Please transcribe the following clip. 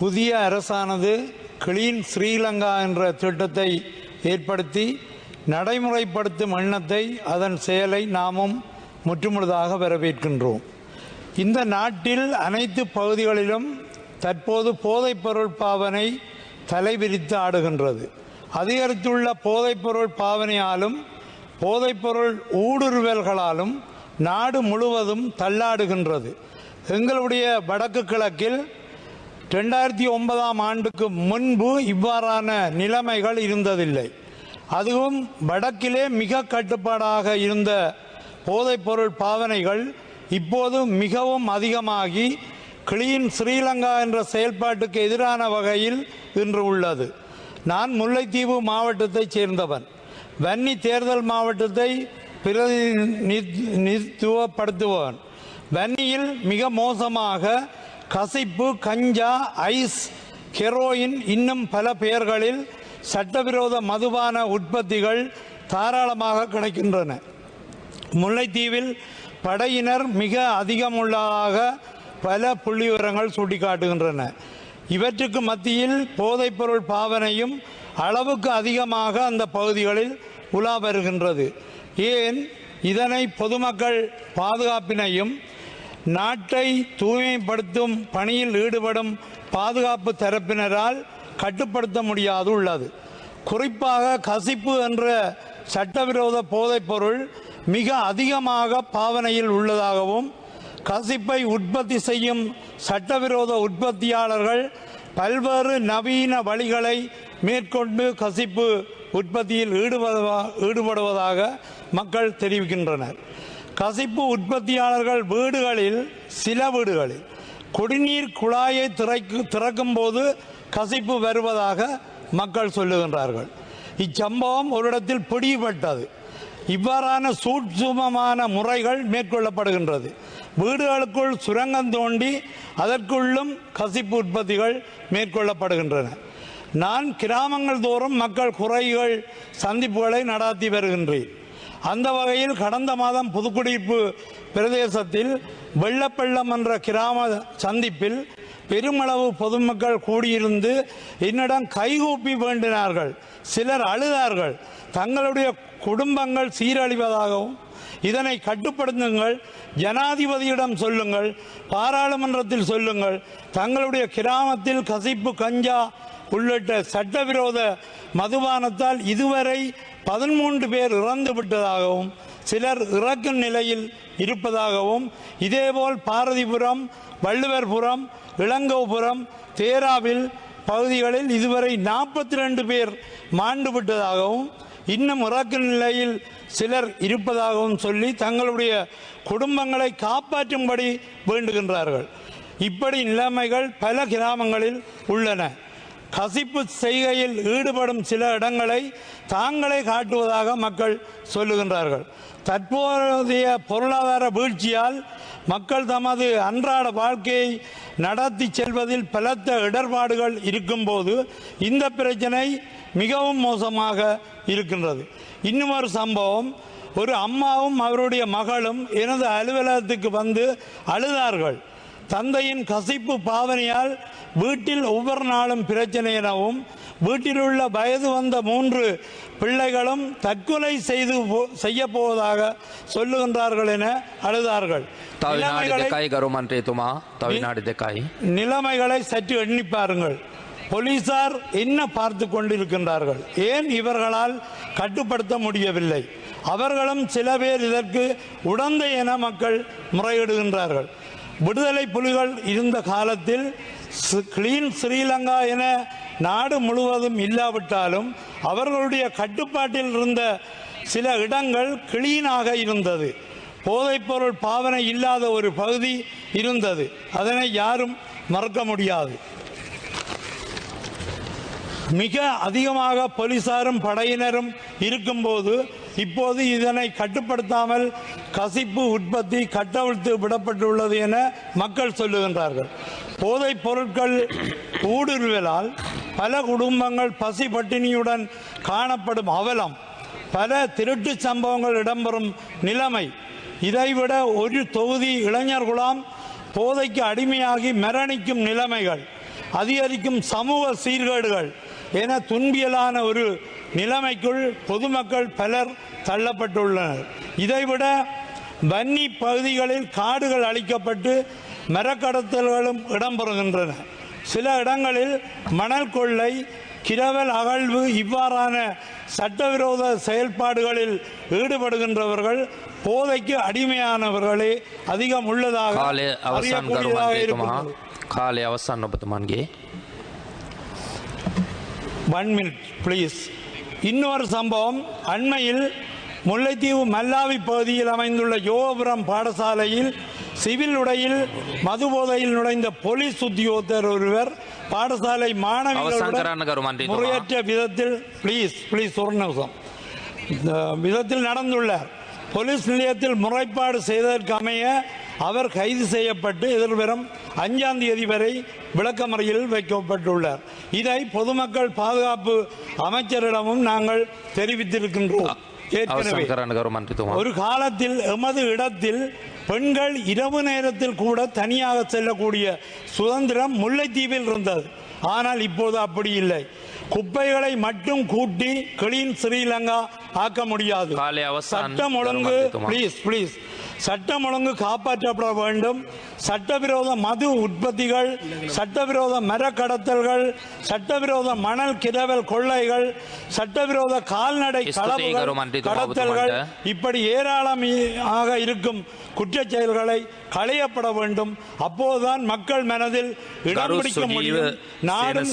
புதிய அரசானது கிளீன் ஸ்ரீலங்கா என்ற திட்டத்தை ஏற்படுத்தி நடைமுறைப்படுத்தும் எண்ணத்தை அதன் செயலை நாமும் முற்றுமுழுதாக வரவேற்கின்றோம். இந்த நாட்டில் அனைத்து பகுதிகளிலும் தற்போது போதைப்பொருள் பாவனை தலைவிரித்து ஆடுகின்றது. அதிகரித்துள்ள போதைப்பொருள் பாவனையாலும் போதைப்பொருள் ஊடுருவல்களாலும் நாடு முழுவதும் தள்ளாடுகின்றது. எங்களுடைய வடக்கு கிழக்கில் ரெண்டாயிரத்தி ஒன்பதாம் ஆண்டுக்கு முன்பு இவ்வாறான நிலைமைகள் இருந்ததில்லை. அதுவும் வடக்கிலே மிக கட்டுப்பாடாக இருந்த போதைப்பொருள் பாவனைகள் இப்போது மிகவும் அதிகமாகி கிளீன் ஸ்ரீலங்கா என்ற செயல்பாட்டுக்கு எதிரான வகையில் இன்று உள்ளது. நான் முல்லைத்தீவு மாவட்டத்தைச் சேர்ந்தவன். வன்னி தேர்தல் மாவட்டத்தை பிரதிநிதித்துவப்படுத்துபவன் வன்னியில் மிக மோசமாக கசிப்பு கஞ்சா ஐஸ் ஹெரோயின் இன்னும் பல பெயர்களில் சட்டவிரோத மதுபான உற்பத்திகள் தாராளமாக கிடைக்கின்றன. முல்லைத்தீவில் படையினர் மிக அதிகமுள்ளதாக பல புள்ளிவிவரங்கள் சுட்டிக்காட்டுகின்றன. இவற்றுக்கு மத்தியில் போதைப்பொருள் பாவனையும் அளவுக்கு அதிகமாக அந்த பகுதிகளில் உலா வருகின்றது. ஏன்? இதனை பொதுமக்கள் பாதுகாப்பினையும் நாட்டை தூய்மைப்படுத்தும் பணியில் ஈடுபடும் பாதுகாப்பு தரப்பினரால் கட்டுப்படுத்த முடியாது உள்ளது. குறிப்பாக கசிப்பு என்ற சட்டவிரோத போதைப்பொருள் மிக அதிகமாக பாவனையில் உள்ளதாகவும் கசிப்பை உற்பத்தி செய்யும் சட்டவிரோத உற்பத்தியாளர்கள் பல்வேறு நவீன வழிகளை மேற்கொண்டு கசிப்பு உற்பத்தியில் ஈடுபடுவா ஈடுபடுவதாக மக்கள் தெரிவிக்கின்றனர். கசிப்பு உற்பத்தியாளர்கள் வீடுகளில் சில வீடுகளில் குடிநீர் குழாயை திறக்கு திறக்கும் போது கசிப்பு வருவதாக மக்கள் சொல்லுகின்றார்கள். இச்சம்பவம் ஒரு இடத்தில் பிடிபட்டது. இவ்வாறான சூட்சுமமான முறைகள் மேற்கொள்ளப்படுகின்றது. வீடுகளுக்குள் சுரங்கம் தோண்டி அதற்குள்ளும் கசிப்பு உற்பத்திகள் மேற்கொள்ளப்படுகின்றன. நான் கிராமங்கள் தோறும் மக்கள் குறைகள் சந்திப்புகளை நடாத்தி வருகின்றேன். அந்த வகையில் கடந்த மாதம் புதுக்குடிப்பு பிரதேசத்தில் வெள்ளப்பள்ளம் என்ற கிராம சந்திப்பில் பெருமளவு பொதுமக்கள் கூடியிருந்து என்னிடம் கைகூப்பி வேண்டினார்கள். சிலர் அழுதார்கள். தங்களுடைய குடும்பங்கள் சீரழிவதாகவும் இதனை கட்டுப்படுத்துங்கள் ஜனாதிபதியிடம் சொல்லுங்கள் பாராளுமன்றத்தில் சொல்லுங்கள் தங்களுடைய கிராமத்தில் கசிப்பு கஞ்சா உள்ளிட்ட சட்டவிரோத மதுபானத்தால் இதுவரை பதிமூன்று பேர் இறந்து விட்டதாகவும் சிலர் இறக்கும் நிலையில் இருப்பதாகவும் இதேபோல் பாரதிபுரம் வள்ளுவர்புரம் இளங்கோபுரம் தேராவில் பகுதிகளில் இதுவரை நாற்பத்தி ரெண்டு பேர் மாண்டு விட்டதாகவும் இன்னும் இறக்கும் நிலையில் சிலர் இருப்பதாகவும் சொல்லி தங்களுடைய குடும்பங்களை காப்பாற்றும்படி வேண்டுகின்றார்கள். இப்படி நிலைமைகள் பல கிராமங்களில் உள்ளன. கசிப்பு செய்கையில் ஈடுபடும் சில இடங்களை தாங்களே காட்டுவதாக மக்கள் சொல்லுகின்றார்கள். தற்போதைய பொருளாதார வீழ்ச்சியால் மக்கள் தமது அன்றாட வாழ்க்கையை நடத்தி செல்வதில் பலத்த இடர்பாடுகள் இருக்கும்போது இந்த பிரச்சனை மிகவும் மோசமாக இருக்கின்றது. இன்னும் ஒரு சம்பவம் ஒரு அம்மாவும் அவருடைய மகளும் எனது அலுவலகத்துக்கு வந்து அழுதார்கள். தந்தையின் கசிப்பு பாவனையால் வீட்டில் ஒவ்வொரு நாளும் பிரச்சனை எனவும் வீட்டில் உள்ள வயது வந்த மூன்று பிள்ளைகளும் தற்கொலை செய்து செய்ய போவதாக சொல்லுகின்றார்கள் என அழுதார்கள். நிலைமைகளை சற்று எண்ணி பாருங்கள். போலீசார் என்ன பார்த்து கொண்டிருக்கின்றார்கள்? ஏன் இவர்களால் கட்டுப்படுத்த முடியவில்லை? அவர்களும் சில பேர் இதற்கு உடந்தை என மக்கள் முறையிடுகின்றார்கள். விடுதலை புலிகள் இருந்த காலத்தில் கிளீன் ஸ்ரீலங்கா என நாடு முழுவதும் இல்லாவிட்டாலும் அவர்களுடைய கட்டுப்பாட்டில் இருந்த சில இடங்கள் கிளீனாக இருந்தது. போதைப்பொருள் பாவனை இல்லாத ஒரு பகுதி இருந்தது. அதனை யாரும் மறக்க முடியாது. மிக அதிகமாக போலீசாரும் படையினரும் இருக்கும்போது இப்போது இதனை கட்டுப்படுத்தாமல் கசிப்பு உற்பத்தி கட்டவிழ்த்து விடப்பட்டுள்ளது என மக்கள் சொல்லுகின்றார்கள். போதைப் பொருட்கள் ஊடுருவலால் பல குடும்பங்கள் பசி பட்டினியுடன் காணப்படும் அவலம் பல திருட்டு சம்பவங்கள் இடம்பெறும் நிலைமை. இதைவிட ஒரு தொகுதி இளைஞர் குலாம் போதைக்கு அடிமையாகி மரணிக்கும் நிலைமைகள் அதிகரிக்கும் சமூக சீர்கேடுகள் என துன்பியலான ஒரு நிலைமைக்குள் பொதுமக்கள் பலர் தள்ளப்பட்டுள்ளனர். இதைவிட வன்னி பகுதிகளில் காடுகள் அழிக்கப்பட்டு மரக்கடத்தல்களும் இடம்பெறுகின்றன. சில இடங்களில் மணல் கொள்ளை கிரவல் அகழ்வு இவ்வாறான சட்டவிரோத செயல்பாடுகளில் ஈடுபடுகின்றவர்கள் போதைக்கு அடிமையானவர்களே அதிகம் உள்ளதாக காலை அவசான ஒன் மினிட் ப்ளீஸ் இன்னொரு சம்பவம். அண்மையில் முல்லைத்தீவு மல்லாவி பகுதியில் அமைந்துள்ள யோகபுரம் பாடசாலையில் சிவில் உடையில் மது போதையில் நுழைந்த போலீஸ் உத்தியோகத்தர் ஒருவர் பாடசாலை மாணவிகளுடன் முறையற்ற விதத்தில் பிளீஸ் பிளீஸ் ஒரு விதத்தில் நடந்துள்ளார். போலீஸ் நிலையத்தில் முறைப்பாடு செய்ததற்கமைய அவர் கைது செய்யப்பட்டு எதிர்வரும் அஞ்சாம் தேதி வரை விளக்கமறையில் வைக்கப்பட்டுள்ளார். இதை பொதுமக்கள் பாதுகாப்பு அமைச்சரிடமும் நாங்கள் தெரிவித்திருக்கின்றோம். ஒரு காலத்தில் எமது இடத்தில் பெண்கள் இரவு நேரத்தில் கூட தனியாக செல்லக்கூடிய சுதந்திரம் முல்லைத்தீவில் இருந்தது. ஆனால் இப்போது அப்படி இல்லை. குப்பைகளை மட்டும் கூட்டி கிளீன் ஸ்ரீலங்கா ஆக்க முடியாது. சட்டம் ஒழுங்கு பிளீஸ் பிளீஸ் சட்டம் ஒழுங்கு காப்பாற்றப்பட வேண்டும். சட்டவிரோத மது உற்பத்திகள் சட்டவிரோத மரக்கடத்தல்கள் சட்டவிரோத மணல் கிதவல் கொள்ளைகள் சட்டவிரோத கால்நடை கடத்தல்கள் இப்படி ஏராளமாக இருக்கும் குற்றச் செயல்களை களையப்பட வேண்டும். அப்போதுதான் மக்கள் மனதில் இடம் பிடிக்க முடியும். நாடும்